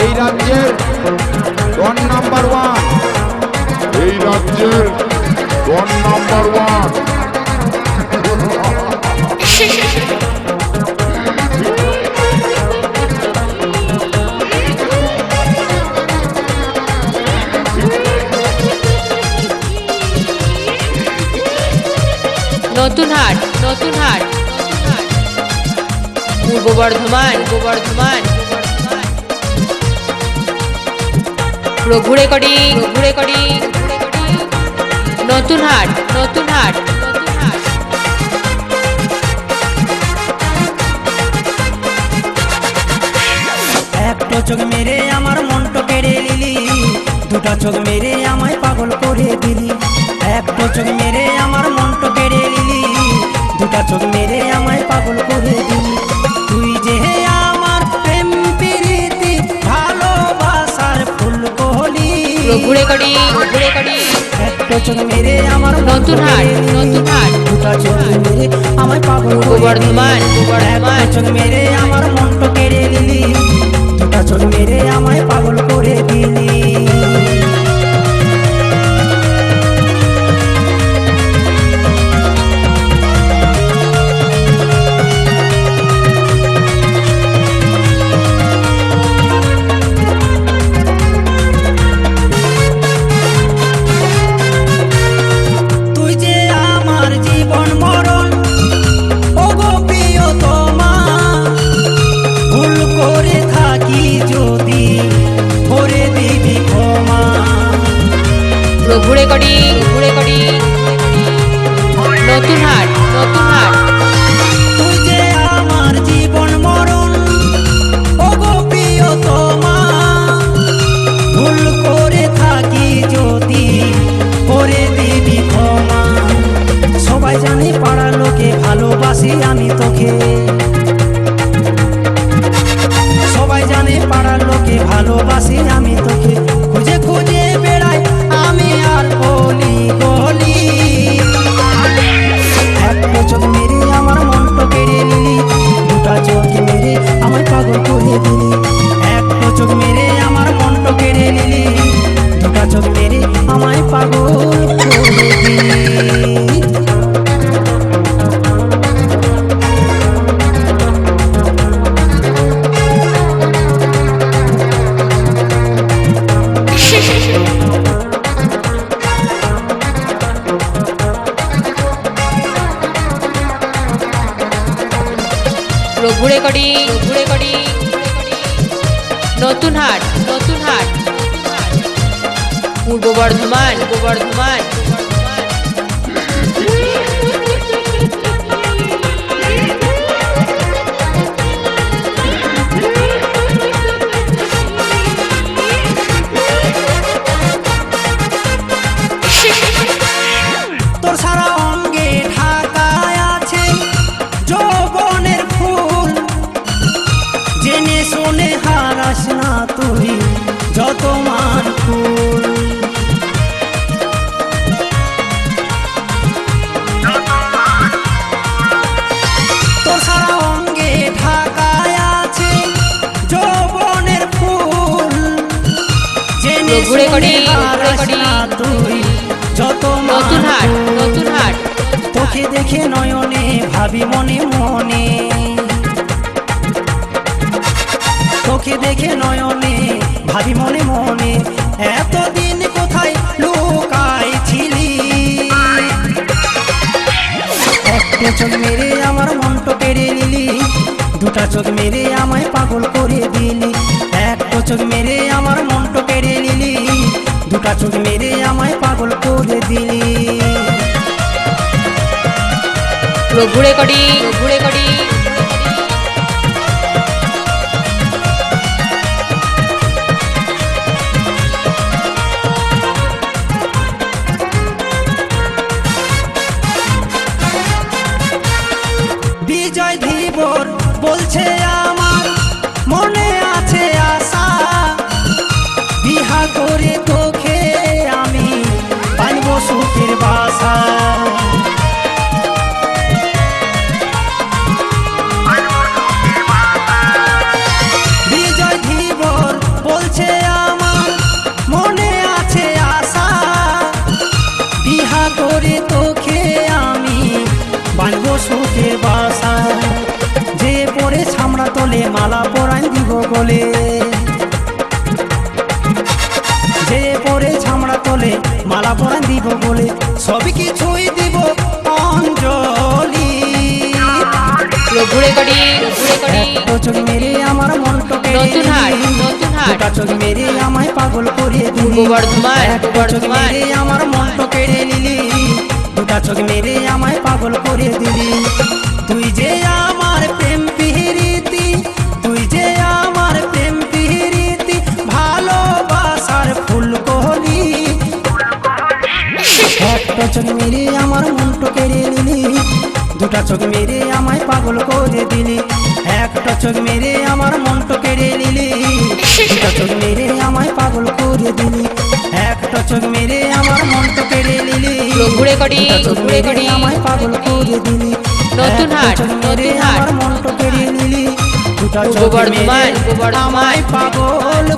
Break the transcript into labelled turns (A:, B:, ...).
A: এই রাজ্যের ডন number one
B: এই রাজ্যের ডন নাম্বার ওয়ান
C: নতুন হাট নতুন হাট নতুন হাট। পূর্ব বর্ধমান পূর্ব বর্ধমান। রঘুরে করি রঘুরে করি নতুন হাট নতুন হাট
D: একটা চোখ মেরে আমার মনটা কেড়ে নিলি, দুটা চোখ মেরে আমায় পাগল করে দিলি। একটা চোখ মেরে আমার মনটা কেড়ে নিলি, দুটা চোখ
C: রঘুরে করি রঘুরে করি
D: আমার
C: নতুন হাট, নতুন হাট।
D: দুটা চোখ
C: রঘুরে করি ঘুরে করি। নতুন হাট নতুন হাট। রঘুরে করি নতুন হাট নতুন হাট। পূর্ব বর্ধমান পূর্ব বর্ধমান।
D: তোকে দেখে নয়নে, ভাবি মনে মনে। তোকে দেখে নয়নে, ভাবি মনে মনে। এতদিন কোথায় লুকাই ছিলি একটা চোখ মেরে আমার মনটা কেড়ে নিলি। দুটা চোখ মেরে আমায় পাগল করে দিলি। একটা চোখ মেরে আমার দুটা চোখ মেরে আমায় পাগল করে দিলি।
C: রঘু রেকর্ডিং রঘু করি।
D: মালা পরাই দিব গলে যে পরে ছামড়া তোলে মালা পরাই দিব বলে সব কিছুই দিব অঞ্জলি। চোখ মেরে আমার মনটা কেড়ে
C: নতুন হাট, নতুন হাট।
D: চোখ মেরে আমায় পাগল
C: পূর্ব বর্ধমান, বর্ধমান।
D: আমার নিলি। দুটা চোখ মেরে আমায় পাগল করে দিলি। তুই যে একটা চোখ মেরে আমার মনটা কেড়ে নিলি। দুটা চোখ মেরে আমায় পাগল করে দিলি। একটা চোখ মেরে আমার মনটা কেড়ে নিলি। দুটা চোখ মেরে আমায় পাগল করে দিলি। একটা চোখ মেরে আমার মনটা কেড়ে নিলি। দুটা চোখ
C: প্রভু
D: মেরে
C: রেকর্ডিং,
D: আমায় পাগল করে দিলি।
C: নতুন হাট, নতুন হাট।
D: আমার মনটা কেড়ে নিলি। দুটা চোখ মেরে। আমায় পাগল